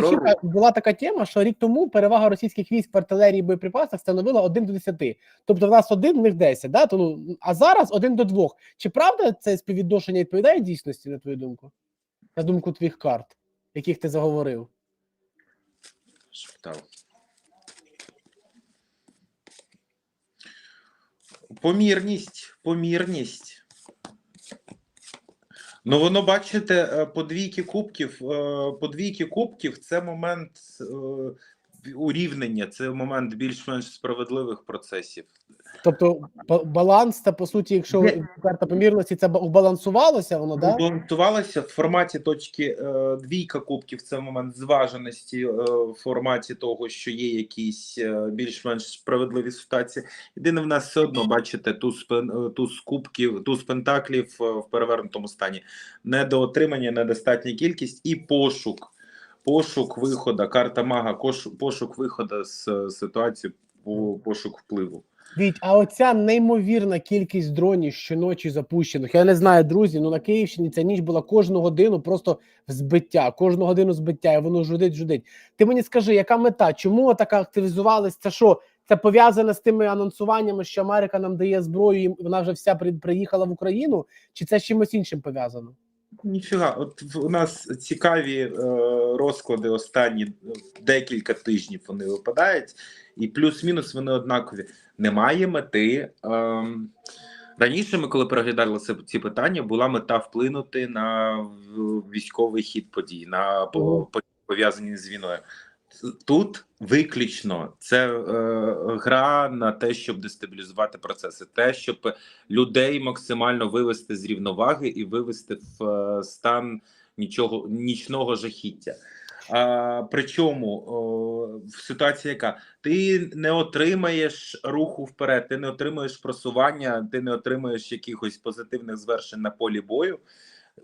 Рух. та- була така тема, що рік тому перевага російських військ в артилерії і боєприпасах становила 1 до 10. Тобто в нас один, в них 10, да? То, ну, а зараз 1 до 2. Чи правда це співвідношення відповідає дійсності, на твою думку? На думку твоїх карт, яких ти заговорив? Шептав. Помірність, помірність. Ну, воно, бачите, е, подвійки кубків. е, Подвійки кубків це момент е, урівнення, це момент більш-менш справедливих процесів. Тобто баланс, це по суті, якщо карта помірності, це ба- балансувалося воно, да? Балансувалося в форматі точки е, двійка кубків. Це момент зваженості е, в форматі того, що є якісь е, більш-менш справедливі ситуації. Єдине, в нас все одно бачите туз, пен- е, туз кубків, туз пентаклів е, в перевернутому стані. Недоотримання, недостатня кількість і пошук. Пошук виходу, карта мага, пошук виходу з ситуації, по- пошук впливу. Віть, а оця неймовірна кількість дронів щоночі запущених. Я не знаю, друзі. Ну на Київщині ця ніч була кожну годину просто в збиття, кожну годину збиття, і воно жудить, жудить. Ти мені скажи, яка мета? Чому така активізувалась? Це що? Це пов'язане з тими анонсуваннями, що Америка нам дає зброю, і вона вже вся приїхала в Україну, чи це з чимось іншим пов'язано? Ніфіга, от у нас цікаві е, розклади останні е, декілька тижнів вони випадають, і плюс-мінус вони однакові. Немає мети. Е, раніше ми, коли переглядали ці питання, була мета вплинути на військовий хід подій, на пов'язані з війною. Тут виключно це е, гра на те, щоб дестабілізувати процеси, те, щоб людей максимально вивести з рівноваги і вивести в е, стан нічого нічного жахіття. А, причому о, в ситуації, яка ти не отримаєш руху вперед, ти не отримаєш просування, ти не отримаєш якихось позитивних звершень на полі бою.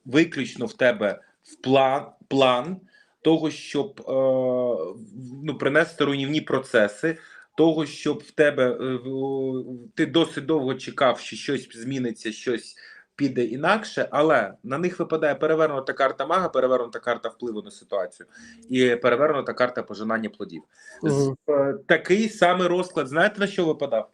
Виключно в тебе в план план того, щоб е, ну, принести руйнівні процеси, того, щоб в тебе е, ти досить довго чекав, що щось зміниться, щось піде інакше, але на них випадає перевернута карта мага, перевернута карта впливу на ситуацію і перевернута карта пожинання плодів. Е, Такий самий розклад. Знаєте на що випадав?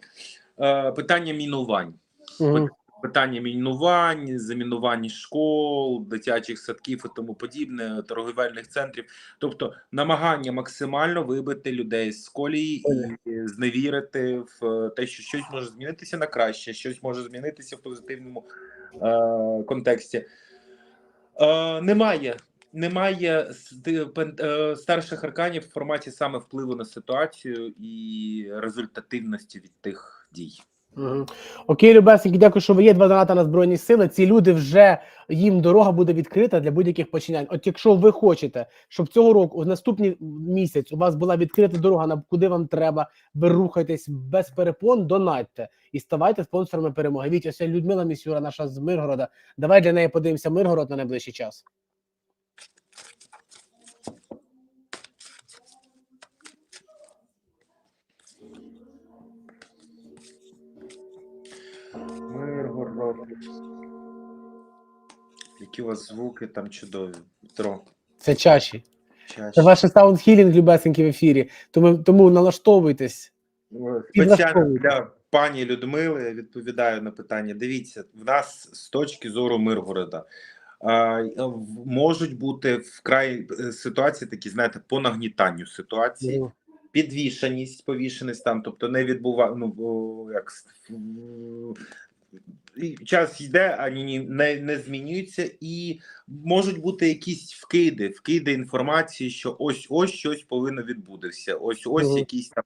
Е, Питання мінувань. Мгм. Питання мінувань, замінування школ, дитячих садків і тому подібне, торговельних центрів, тобто намагання максимально вибити людей з колії і зневірити в е, те, що щось може змінитися на краще, щось може змінитися в позитивному е, контексті. Е, немає. Немає е, старших арканів в форматі саме впливу на ситуацію і результативності від тих дій. Окей, Любесеньки, дякую, що ви є. Два доната на Збройні Сили. Ці люди вже їм дорога буде відкрита для будь-яких починань. От якщо ви хочете, щоб цього року, в наступний місяць, у вас була відкрита дорога, на куди вам треба, ви рухайтесь без перепон, донатьте і ставайте спонсорами перемоги. Віть, ось Людмила Місюра, наша з Миргорода. Давай для неї подивимося Миргород на найближчий час. Які у вас звуки там чудові. Петро. Це чаші. чаще. Це ваш саундхілінг, любесенькі в ефірі. Тому, тому налаштовуйтесь. Спеціально для пані Людмили відповідаю на питання. Дивіться, в нас з точки зору Миргорода можуть бути вкрай е, ситуації, такі, знаєте, по нагнітанню ситуації. Мгм. підвішеність, повішеність там, тобто не відбува... ну, як час йде, а ні, ні, не, не змінюється, і можуть бути якісь вкиди, вкиди інформації, що ось ось щось повинно відбутися. Ось ось Мгм. якісь там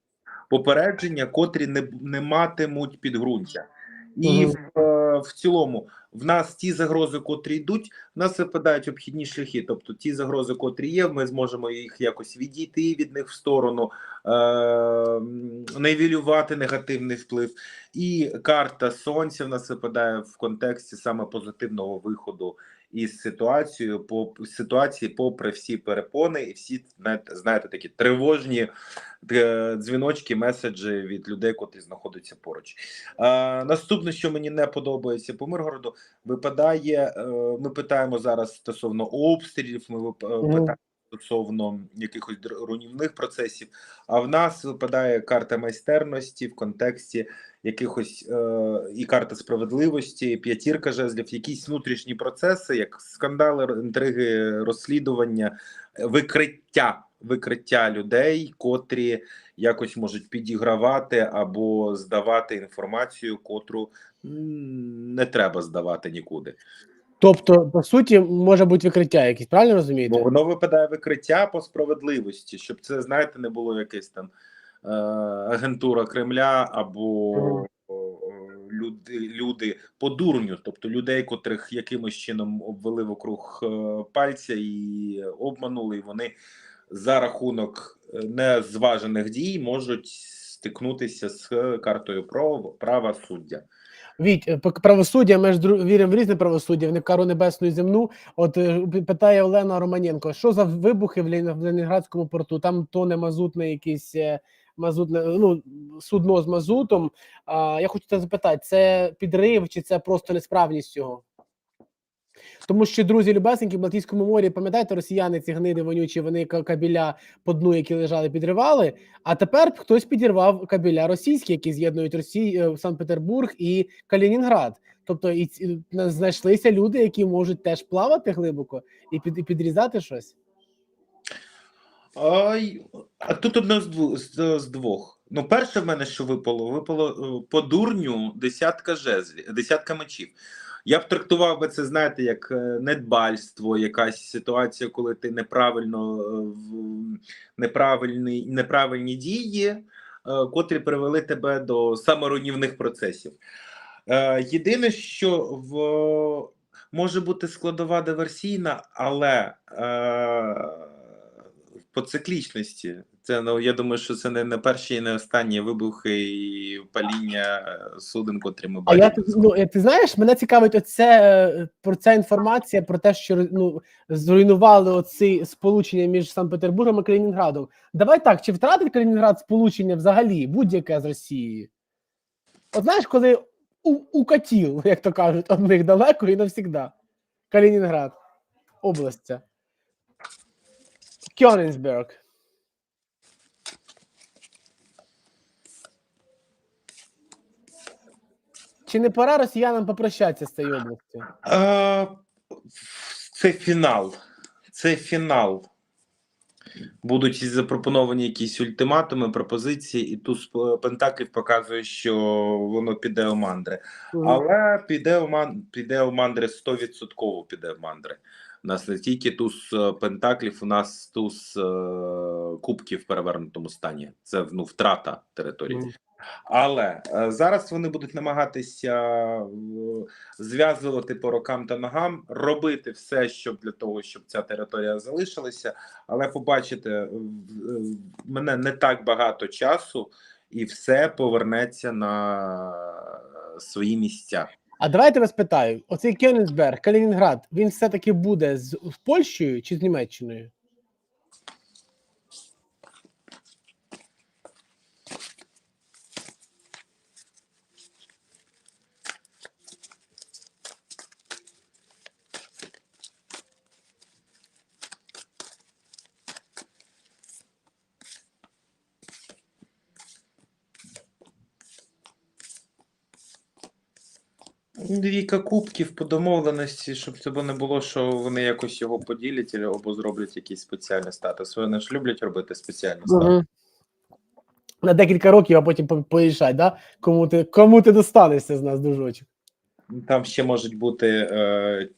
попередження, котрі не, не матимуть підґрунтя. І Мгм. в, е, в цілому в нас ті загрози, котрі йдуть, в нас випадають обхідні шляхи. Тобто ті загрози, котрі є, ми зможемо їх якось відійти від них в сторону, е- м, негативний вплив. І карта сонця в нас випадає в контексті саме позитивного виходу із ситуацією по ситуації, попри всі перепони, і всі знаєте, такі тривожні е, дзвіночки, меседжі від людей, котрі знаходяться поруч. Е, наступне, що мені не подобається по Миргороду, випадає. Е, ми питаємо зараз стосовно обстрілів. Ми е, питаємо стосовно якихось руйнівних процесів. А в нас випадає карта майстерності в контексті якихось е, і карта справедливості, п'ятірка жезлів, якісь внутрішні процеси, як скандали, інтриги, розслідування, викриття. Викриття людей, котрі якось можуть підігравати або здавати інформацію, котру не треба здавати нікуди. Тобто, по суті, може бути викриття якесь, правильно розумієте? Бо воно випадає викриття по справедливості, щоб це, знаєте, не було якесь там агентура Кремля або люди, люди по дурню, тобто людей, котрих якимось чином обвели вокруг е, пальця і обманули, і вони за рахунок е, незважених дій можуть стикнутися з картою права, суддя. Віть, е, правосуддя, ми ж віримо в різне правосуддя, в не кару небесну і земну. От е, питає Олена Романенко, що за вибухи в Лені- Ленінградському порту? Там тоне мазутне якийсь е, мазутне, ну, судно з мазутом. А, я хочу тебе запитати, це підрив чи це просто несправність цього? Тому що, друзі, любесенькі, в Балтійському морі, пам'ятаєте, росіяни ці гниди вонючі, вони ка- кабеля по дну, які лежали, підривали. А тепер хтось підірвав кабеля російські, які з'єднують Росію, Санкт-Петербург і Калінінград. Тобто і знайшлися люди, які можуть теж плавати глибоко і під і підрізати щось. Ай, а тут одно з двох, з, двох. Ну, перше в мене, що випало, випало е, по дурню десятка жезлів, десятка мечів. Я б трактував би це, знаєте, як е, недбальство, якась ситуація, коли ти неправильно е, неправильні, неправильні дії, котрі привели тебе до саморуйнівних процесів. Єдине, що в може бути складова диверсійна, але по циклічності. Це ну я думаю, що це не, не перші і не останні вибухи і паління е, суден, котрі ми А я ну ти знаєш, мене цікавить оце е, про ця інформація про те, що ну зруйнували оці сполучення між Санкт-Петербургом і Калінінградом. Давай так, чи втратить Калінінград сполучення взагалі будь-яке з Росією? От знаєш, коли у, укатіл, як то кажуть, од них далеко і навсігда. Калінінград, область. Ця. Чи не пора росіянам попрощатися з цією областю? Е, це фінал. Це фінал. Будуть запропоновані якісь ультиматуми, пропозиції, і туз е, Пентаклів показує, що воно піде у мандри. Але піде у ман... піде у мандри 100% піде в мандри. У нас не тільки туз е, пентаклів, у нас туз е... кубків в перевернутому стані. Це ну, втрата території. Мгм. Але е, зараз вони будуть намагатися е, зв'язувати по рокам та ногам, робити все, щоб для того, щоб ця територія залишилася. Але побачите, е, е, мене не так багато часу, і все повернеться на свої місця. А давайте вас питаю: оцей Кьоненсберг, Калінінград, він все-таки буде з з Польщею чи з Німеччиною? Двійка кубків по домовленості, щоб це не було, що вони якось його поділять або зроблять якийсь спеціальний статус. Вони ж люблять робити спеціальний статус. Угу. На декілька років, а потім по- да? кому, ти, кому ти достанешся з нас, дружочок. Там ще можуть бути е,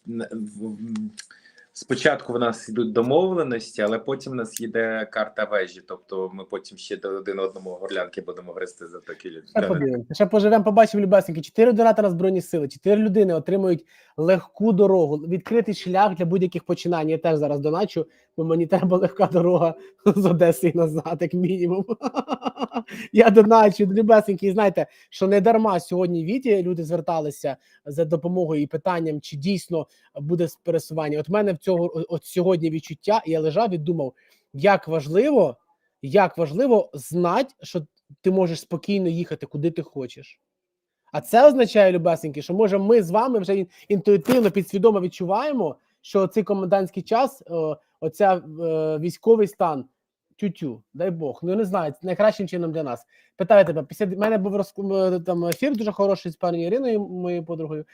спочатку в нас йдуть домовленості, але потім в нас йде карта вежі. Тобто ми потім ще до один одному горлянки будемо гристи за такі люди. Ще поживемо, побачимо любесники. Чотири донатора збройні сили, чотири людини отримують легку дорогу, відкритий шлях для будь-яких починань. Я теж зараз доначу, бо мені треба легка дорога з Одеси і назад, як мінімум. Я доначу, любесенькі, знаєте, що не дарма сьогодні Віті люди зверталися за допомогою і питанням, чи дійсно буде пересування. От мене в цього от сьогодні відчуття, і я лежав і думав, як важливо, як важливо знати, що ти можеш спокійно їхати, куди ти хочеш. А це означає, любесеньки, що може ми з вами вже інтуїтивно, підсвідомо відчуваємо, що цей комендантський час оця е, військовий стан. Тютю, дай Бог. Ну не знаю, найкращим чином для нас. Питаю тебе, після мене був роз, м, там ефір дуже хороший з пані Іриною, моєю подругою.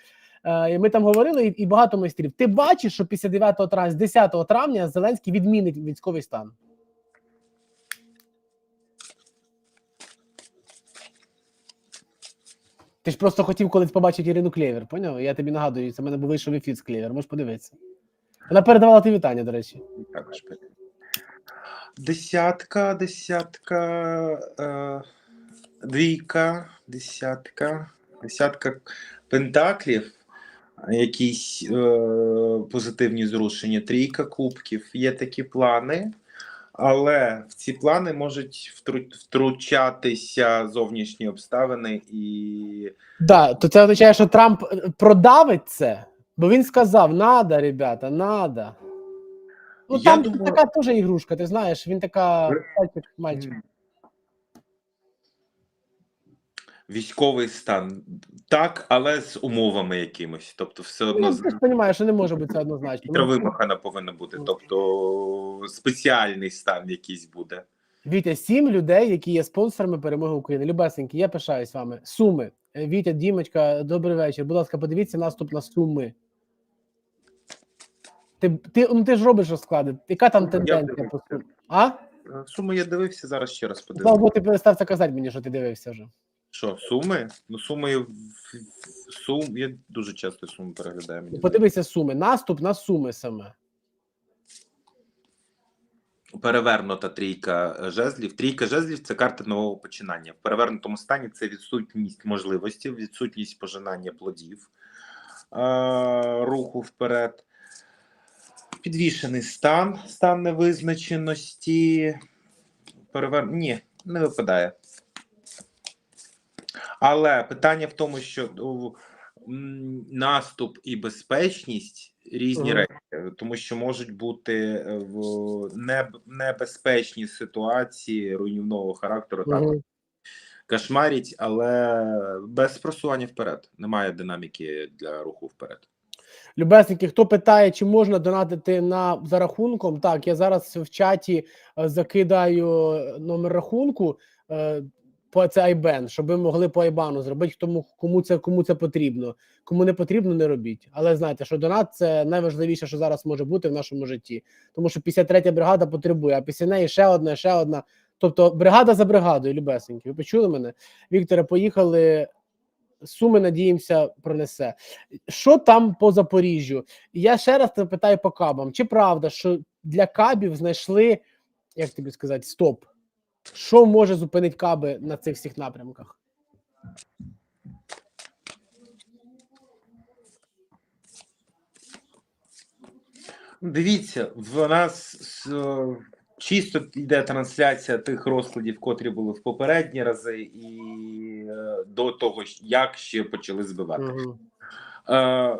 Е, ми там говорили, і, багато майстрів. Ти бачиш, що після 9 травня, з 10 травня Зеленський відмінить військовий стан. Ти ж просто хотів колись побачити Ірину Клєвер, поняв? Я тобі нагадую, це в мене був вийшов ефір з Клєвер, можеш подивитися. Вона передавала ті вітання, до речі. Також. Десятка, десятка, е, двійка, десятка, десятка пентаклів, якісь е, позитивні зрушення, трійка кубків. Є такі плани, але в ці плани можуть втру- втручатися зовнішні обставини і Да, то це означає, що Трамп е, продавить це, бо він сказав: надо, ребята, надо. Ну Я там думаю- така теж ігрушка, ти знаєш, він така мальчик, мальчик. Військовий стан. Так, але з умовами якимось. Тобто, все одно Ну, ти ж розумієш, що не може бути це однозначно. Хитро Ну, вимахана повинна бути, Ну. тобто спеціальний стан якийсь буде. Вітя, сім людей, які є спонсорами перемоги України. Любесенькі, я пишаюсь вами. Суми. Е, Вітя, Дімочка, добрий вечір. Будь ласка, подивіться наступ на суми. Ти, ти, ну, ти ж робиш розклади. Яка там тенденція по сумі? А? Е, Суми я дивився, зараз ще раз Слава подивлюся. Богу, ти перестав це казати мені, що ти дивився вже. Що, суми? Ну, суми сум. Я дуже часто суми переглядаю. Мені Подивися суми. Наступ на суми саме. Перевернута трійка жезлів. Трійка жезлів це карта нового починання. В перевернутому стані це відсутність можливості, відсутність пожинання плодів, е, руху вперед. Підвішений стан, стан невизначеності. Перевер... Ні, не випадає. Але питання в тому, що наступ і безпечність різні Мгм. речі, тому що можуть бути е, в неб- небезпечні ситуації руйнівного характеру, так Мгм. кошмарять, але без просування вперед. Немає динаміки для руху вперед. Любесники, хто питає, чи можна донатити на за рахунком? Так, я зараз в чаті е, закидаю номер рахунку. По це Айбен, щоб ви могли по Айбану зробити, тому кому це кому це потрібно. Кому не потрібно, не робіть. Але знайте, що донат це найважливіше, що зараз може бути в нашому житті. Тому що 53-я бригада потребує, а після неї ще одна, ще одна. Тобто бригада за бригадою, любесенькі. Ви почули мене? Вікторе, поїхали. Суми, надіємося, пронесе. Що там по Запоріжжю? Я ще раз питаю по кабам. Чи правда, що для кабів знайшли, як тобі сказати, стоп? Що може зупинити каби на цих всіх напрямках? Дивіться, в нас е, чисто йде трансляція тих розкладів, котрі були в попередні рази, і е, до того, як ще почали збивати. Мгм. Е,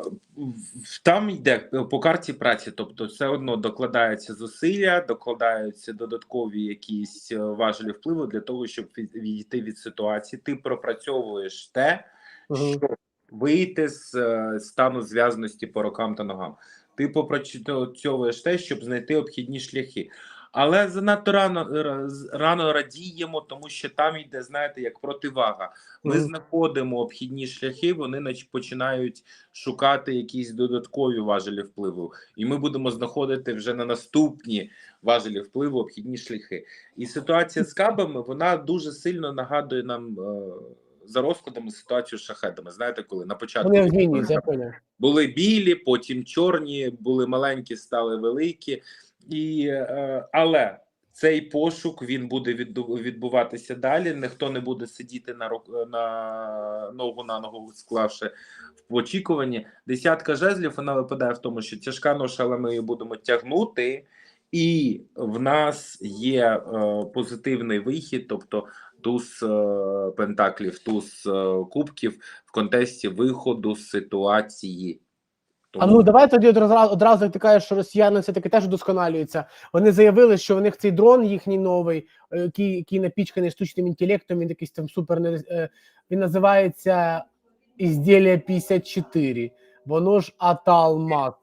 Там йде по карті праці, тобто все одно докладаються зусилля, докладаються додаткові якісь е, важелі впливу для того, щоб від- відійти від ситуації. Ти пропрацьовуєш те, щоб вийти з е, стану зв'язаності по рукам та ногам. Ти попрацьовуєш те, щоб знайти обхідні шляхи. Але занадто рано рано радіємо, тому що там йде, знаєте, як противага. Ми Мгм. знаходимо обхідні шляхи, вони починають шукати якісь додаткові важелі впливу, і ми будемо знаходити вже на наступні важелі впливу обхідні шляхи. І ситуація з кабами вона дуже сильно нагадує нам е, за розкладами ситуацію з шахедами. Знаєте, коли на початку були білі, потім чорні, були маленькі, стали великі. І, е, але цей пошук він буде відбуватися далі. Ніхто не буде сидіти на на ногу на ногу, склавши в очікуванні. Десятка жезлів вона випадає в тому, що тяжка ноша, але ми її будемо тягнути. І в нас є е, позитивний вихід, тобто туз е, пентаклів, туз е, кубків в контексті виходу з ситуації. А ну давай тоді одразу, одразу ти кажеш, що росіяни все таки теж удосконалюються. Вони заявили, що у них цей дрон їхній новий, е, який, який напічканий штучним інтелектом, він якийсь там супер е, він називається Ізділля 54. Воно ж Аталмац.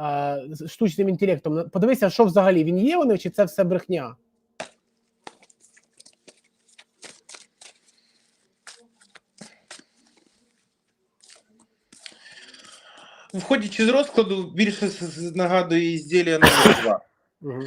е, штучним інтелектом. Подивися, що взагалі він є них, чи це все брехня? Входячи з розкладу, більше нагадує ізділля номер 2. Угу.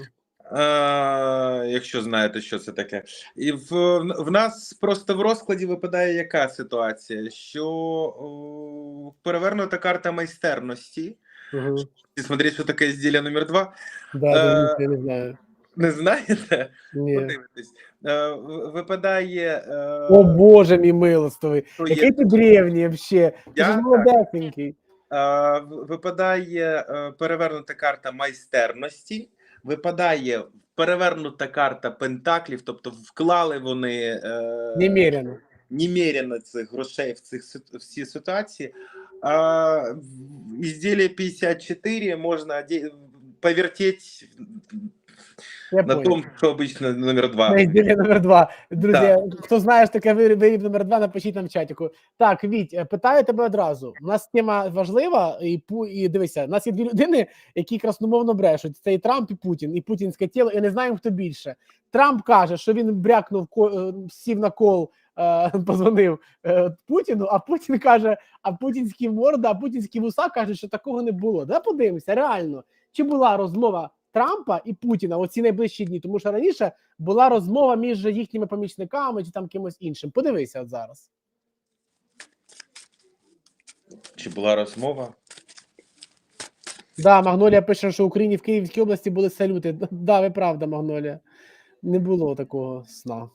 Е, якщо знаєте, що це таке, і в, в нас просто в розкладі випадає яка ситуація? Що о, перевернута карта майстерності. Угу. Смотри, що таке ізділля номер 2 Да, Е, я не знаю. Не знаєте? Ні. Подивитись. Е, випадає. Е, О Боже мій милостивий. Який ти древній вообще? Ти ж так. молодесенький. Е, випадає е, перевернута карта майстерності. Випадає перевернута карта пентаклів, тобто вклали вони неміряно Немерено. немерено цих грошей в цих всі ситуації. А в ізділля 54 можна повертеть Я на понял. том, що обычно номер два. На ізділля номер два. Друзі, хто знає, що таке виріб, виріб номер два, напишіть нам в чатіку. Так, Віть, е, питаю тебе одразу. У нас тема важлива, і, пу- і дивися, у нас є дві людини, які красномовно брешуть. Це і Трамп, і Путін, і путінське тіло, і не знаємо, хто більше. Трамп каже, що він брякнув, ко- е, сів на кол, е, позвонив е, Путіну, а Путін каже, а путінські морда, а путінські вуса кажуть, що такого не було. Да, подивимося, реально, чи була розмова Трампа і Путіна оці найближчі дні, тому що раніше була розмова між їхніми помічниками чи там кимось іншим. Подивися от зараз. Чи була розмова? Да, Магнолія пише, що в Україні в Київській області були салюти. Да, ви правда, Магнолія. Не було такого сна.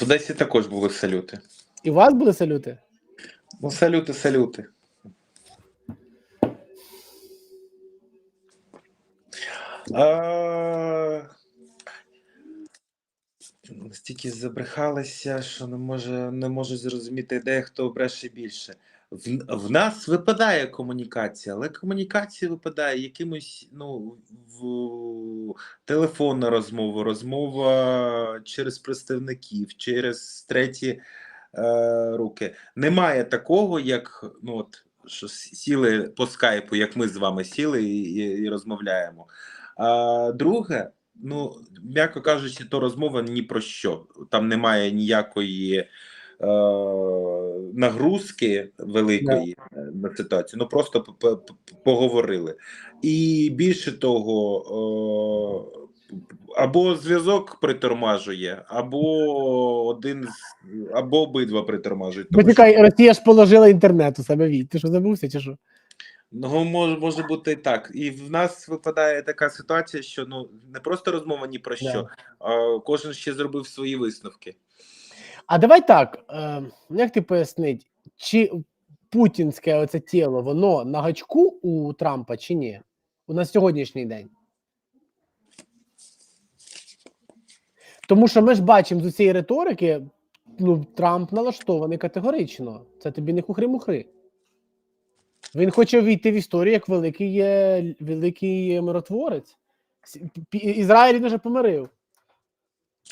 В Одесі також були салюти. І у вас були салюти? Ну, салюти, салюти. Настільки забрехалися, що не може не можу зрозуміти, де хто бреше більше. В, в нас випадає комунікація, але комунікація випадає якимось ну, в телефонна розмова, розмова через представників, через треті е, руки. Немає такого, як ну от що сіли по скайпу, як ми з вами сіли і, і, і розмовляємо. А друге, ну м'яко кажучи, то розмова ні про що. Там немає ніякої е, нагрузки великої е, на ситуацію. Ну просто поговорили. І більше того. Е, або зв'язок притормажує, або один з або обидва притормажують. Тому що- Росія ж положила інтернет у себе від. Ти що забувся чи що? Ну, може, може бути і так. І в нас випадає така ситуація, що ну не просто розмова ні про що, а кожен ще зробив свої висновки. А давай так. Е, як ти пояснить, чи путінське оце тіло, воно на гачку у Трампа чи ні? У на сьогоднішній день? Тому що ми ж бачимо з цієї риторики, ну, Трамп налаштований категорично. Це тобі не хухри-мухри. Він хоче війти в історію як великий, великий миротворець. Ізраїль він вже помирив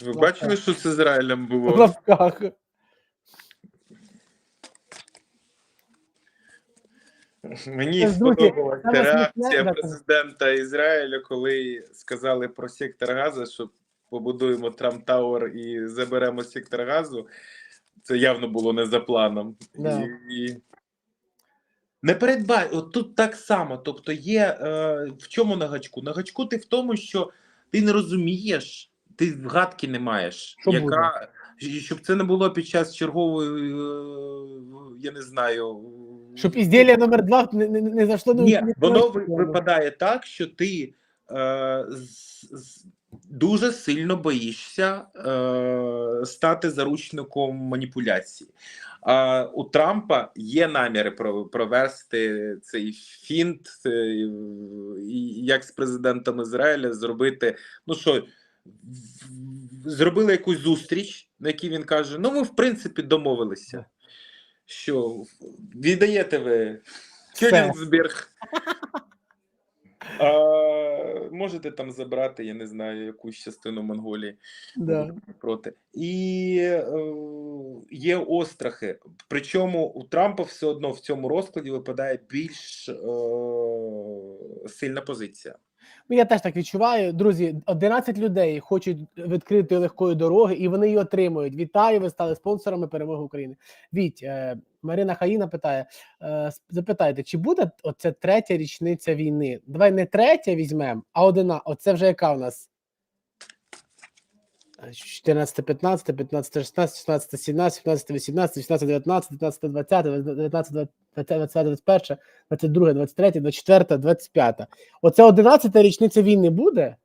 Ви бачили, що з Ізраїлем в було? лапках. Мені сподобалася реакція президента Ізраїлю, коли сказали про сектор газу, що побудуємо Трамп Тауер і заберемо сектор газу. Це явно було не за планом. Да. І, і... Не передбай, от тут так само. Тобто, є е, в чому на гачку? На гачку ти в тому, що ти не розумієш, ти гадки не маєш, Що яка щоб це не було під час чергової, е, я не знаю, Щоб ізділля номер два не, не, не зайшло до ні, не воно випадає так, що ти е, з, з, дуже сильно боїшся е, стати заручником маніпуляції. А у Трампа є наміри провести цей фінт, е, як з президентом Ізраїля зробити. Ну що, зробили якусь зустріч, на якій він каже: Ну, ми в принципі домовилися. Що віддаєте ви Все. А, можете там забрати, я не знаю, якусь частину Монголії. Да. Проти. І е, є острахи. Причому у Трампа все одно в цьому розкладі випадає більш е, сильна позиція. Ну, я теж так відчуваю. Друзі, 11 людей хочуть відкрити легкої дороги, і вони її отримують. Вітаю, ви стали спонсорами перемоги України. Віть, е, Марина Хаїна питає: е, запитайте, чи буде оце третя річниця війни? Давай не третя візьмемо, а одина. Оце вже яка у нас? Е, 14, 15, 15, 16, 16, 17, 17, 18, 18, 19, 19, 20, 19, 20, 20, 21, 22, 23, 24, 25. Оце 11 річниця війни буде?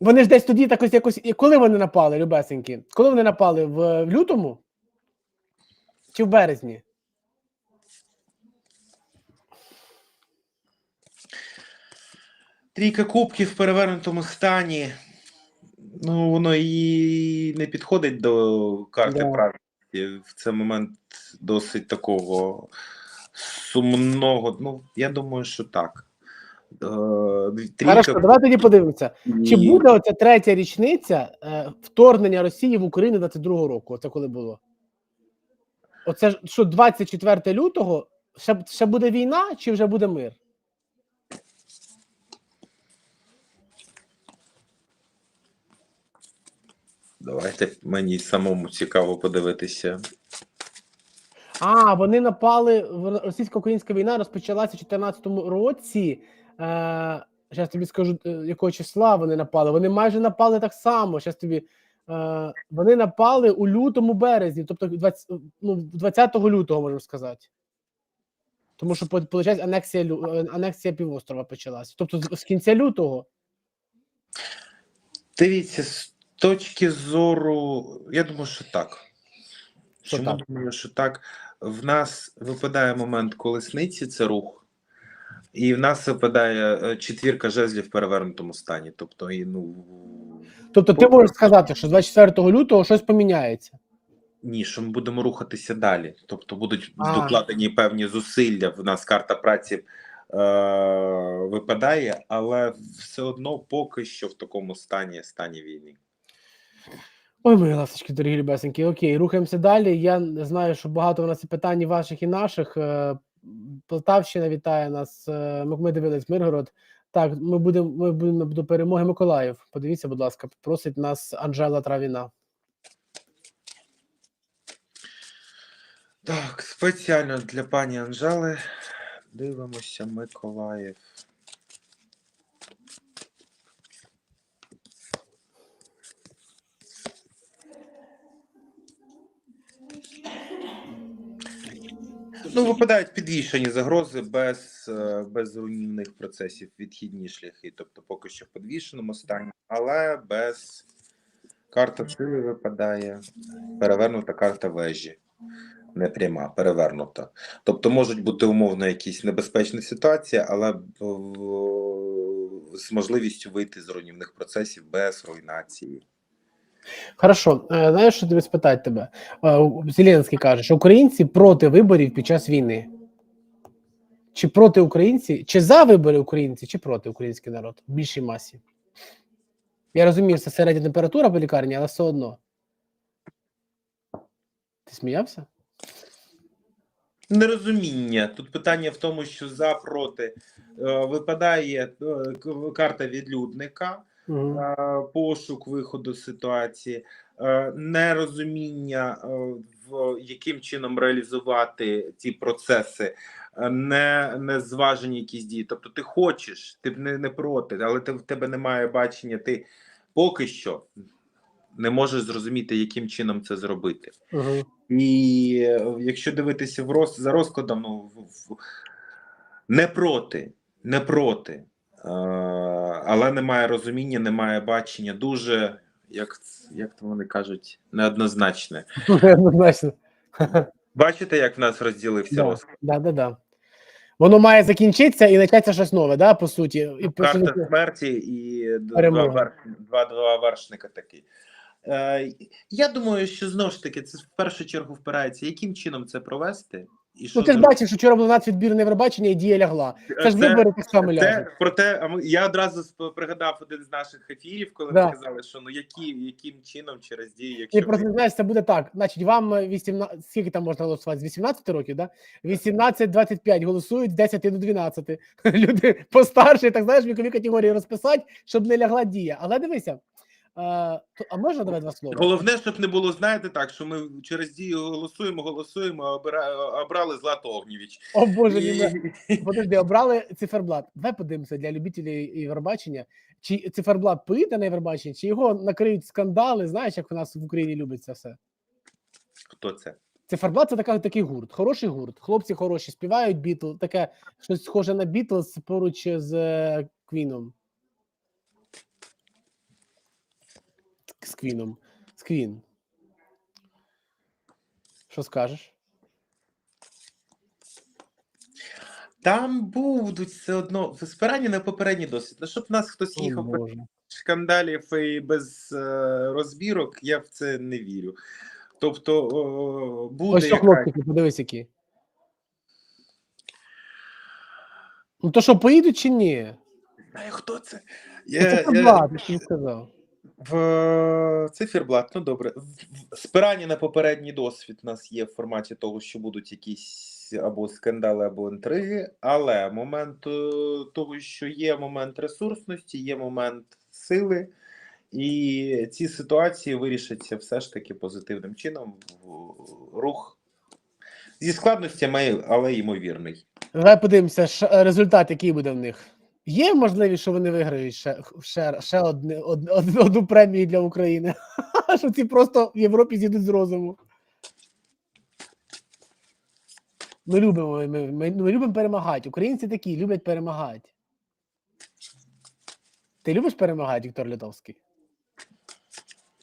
Вони ж десь тоді так ось якось. Коли вони напали, любесенькі? Коли вони напали? В лютому? Чи в березні? Трійка кубків в перевернутому стані. Ну, воно і не підходить до карти Да. правильності. В цей момент досить такого сумного. Ну, я думаю, що так. Е, Трійка Хорошо, давай тоді подивимося. Чи буде оця третя річниця е, вторгнення Росії в Україну 22-го року? Оце коли було? Оце що 24 лютого? Ще, ще буде війна, чи вже буде мир? Давайте мені самому цікаво подивитися. А, вони напали. Російсько-українська війна розпочалася в 2014 році. Е, зараз тобі скажу, е, якого числа вони напали. Вони майже напали так само. Зараз тобі. Е, вони напали у лютому березні, тобто 20, ну, 20 лютого, можемо сказати. Тому що, виходить, анексія, е, анексія півострова почалася. Тобто з, кінця лютого. Дивіться, точки зору, я думаю, що так. Що Чому так? думаю, що так? В нас випадає момент колесниці, це рух, і в нас випадає е, четвірка жезлів в перевернутому стані. Тобто, і, ну, Тобто, ти можеш сказати, що 24 лютого щось поміняється. ні, що ми будемо рухатися далі. Тобто будуть А. докладені певні зусилля. В нас карта праці е, випадає, але все одно поки що в такому стані стані війни. Ой, мої ласточки, дорогі любесенькі. Окей, рухаємося далі. Я знаю, що багато у нас і питань ваших і наших. Е, Полтавщина вітає нас. е, ми дивились Миргород. Так, ми будемо ми будемо до перемоги Миколаїв. Подивіться, будь ласка, просить нас Анжела Травіна. Так, спеціально для пані Анжели дивимося Миколаїв. Ну, випадають підвішені загрози без, е, без руйнівних процесів, відхідні шляхи, тобто поки що в підвішеному стані, але без карта сили випадає, перевернута карта вежі не пряма, перевернута. Тобто можуть бути умовно якісь небезпечні ситуації, але з можливістю вийти з руйнівних процесів без руйнації. Хорошо, е, знаєш, що тобі спитати тебе? Е, Зеленський каже, що українці проти виборів під час війни. Чи проти українці, чи за вибори українці, чи проти український народ в більшій масі? Я розумію, це середня температура по лікарні, але все одно. Ти сміявся? Нерозуміння. Тут питання в тому, що за проти е, випадає е, карта відлюдника. Е, пошук виходу з ситуації, нерозуміння, в яким чином реалізувати ці процеси, не, не зважені якісь дії. Тобто, ти хочеш, ти не, не проти, але ти, в тебе немає бачення, ти поки що не можеш зрозуміти, яким чином це зробити. Угу. І е, якщо дивитися в роз, за розкладом, ну, в, в, не проти, не проти. Е, але немає розуміння, немає бачення. Дуже, як, як то вони кажуть, неоднозначне. Однозначно. Бачите, як в нас розділився Да, розклад? да, да, да. Воно має закінчитися і початися щось нове, да, по суті. І Карта суті, смерті і два, два, два вершника такі. Е, я думаю, що знову ж таки це в першу чергу впирається, яким чином це провести. І що Ну ти ж бачиш, що вчора було нацвідбірне Євробачення і дія лягла. Це ж вибори так само ляжуть. Проте я одразу пригадав один з наших ефірів, коли Да. ми казали, що ну які яким чином через дії, якщо просто знаєш, це буде так. Значить, вам е, 18, скільки там можна голосувати? З 18 років, да? 18-25 голосують з 10 до 12. Люди постарші, так знаєш, вікові категорії розписати, щоб не лягла дія. Але дивися, а, можна давати два слова? головне, щоб не було, знаєте, так що ми через дію голосуємо, голосуємо, а обира... обрали Злату Огнєвіч. О Боже, І- мій. Подожди, обрали циферблат. Давай подивимося для любителів Євробачення. Чи циферблат поїде на Євробачення, чи його накриють скандали, знаєш, як у нас в Україні любить це все. Хто це? Циферблат це така, такий гурт, хороший гурт. Хлопці хороші, співають бітл, таке щось схоже на Бітлз поруч з е, Квіном. З Квіном. З Квін. Що скажеш? Там будуть все одно спирання на попередній досвід. Ну, щоб нас хтось О, їхав без Боже. скандалів і без е, розбірок, я в це не вірю. Тобто о, буде Ось що яка- хлопчики, подивись які. Ну то що, поїдуть чи ні? Знаю, хто це. Це Я, я, циферблат, я тобі сказав. В циферблат, ну добре. Спирання на попередній досвід у нас є в форматі того, що будуть якісь або скандали, або інтриги. Але момент е, того, що є момент ресурсності, є момент сили, і ці ситуації вирішаться все ж таки позитивним чином. Рух зі складностями, але ймовірний. Давай подивимося, результат, який буде в них. Є можливість, що вони виграють ще, ще, ще одне, од- од- одну премію для України. що ці просто в Європі зійдуть з розуму. Ми любимо, ми, ми, ми любимо перемагати. Українці такі люблять перемагати. Ти любиш перемагати, Віктор Литовський?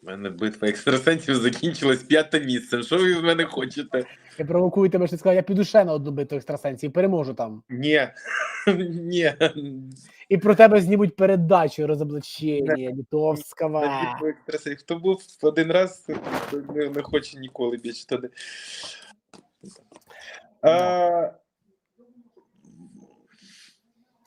У мене битва екстрасенсів закінчилась п'ятим місцем. Що ви від мене хочете? Я провокую тебе, що ти сказав, я піду ще на одну битву екстрасенсів переможу там. Ні. Ні. І про тебе знімуть передачу розоблачення Литовського. На битву екстрасенсів. Хто був один раз, не, не хоче ніколи більше туди. А,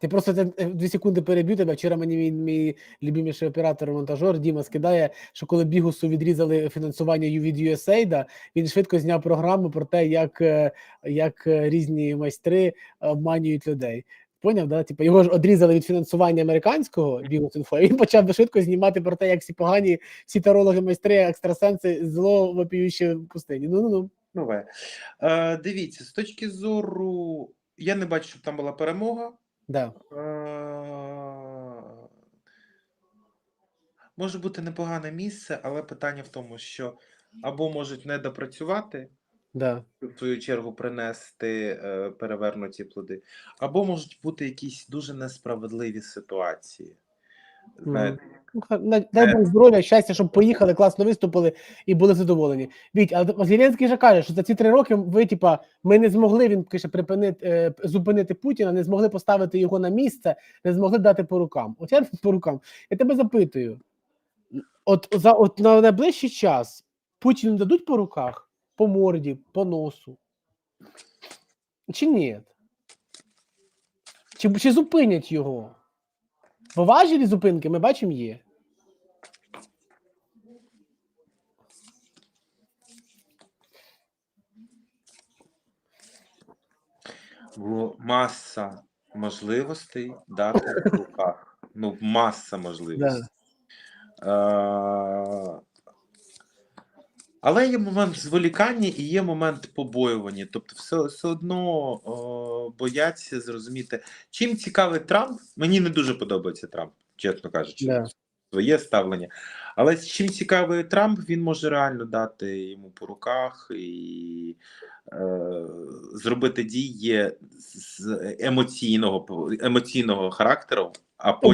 Ти просто те- е, дві секунди переб'ю тебе. Вчора мені мій, мій любиміший оператор-монтажер Діма скидає, що коли бігусу відрізали фінансування від USAID, він швидко зняв програму про те, як, е, як е, різні майстри обманюють людей. Поняв, да? Типу, його ж одрізали від фінансування американського бігус-інфо, і він почав швидко знімати про те, як всі погані, всі тарологи, майстри, екстрасенси зло вопіючі в пустині. Ну ну ну. нове. А, дивіться, з точки зору. Я не бачу, щоб там була перемога. Да. Може бути непогане місце, але питання в тому, що або можуть не допрацювати, Да. в свою чергу принести е, перевернуті плоди, або можуть бути якісь дуже несправедливі ситуації. Знаєте, Ну, на- Дай Бог здоров'я, щастя, щоб поїхали, класно виступили і були задоволені. Віть, але Зеленський же каже, що за ці три роки ви, типа, ми не змогли він каже, припинити е, зупинити Путіна, не змогли поставити його на місце, не змогли дати по рукам. От я по рукам. Я тебе запитую: от за от на найближчий час Путіну дадуть по руках, по морді, по носу? Чи ні? Чи, чи зупинять його? Поважні зупинки ми бачимо є. Було маса можливостей дати в руках. Ну, маса можливостей. Е, Але є момент зволікання і є момент побоювання. Тобто, все, все одно о, бояться зрозуміти, чим цікавий Трамп. Мені не дуже подобається Трамп, чесно кажучи, Да. своє ставлення. Але чим цікавий Трамп, він може реально дати йому по руках і е, зробити дії з емоційного емоційного характеру, а потім.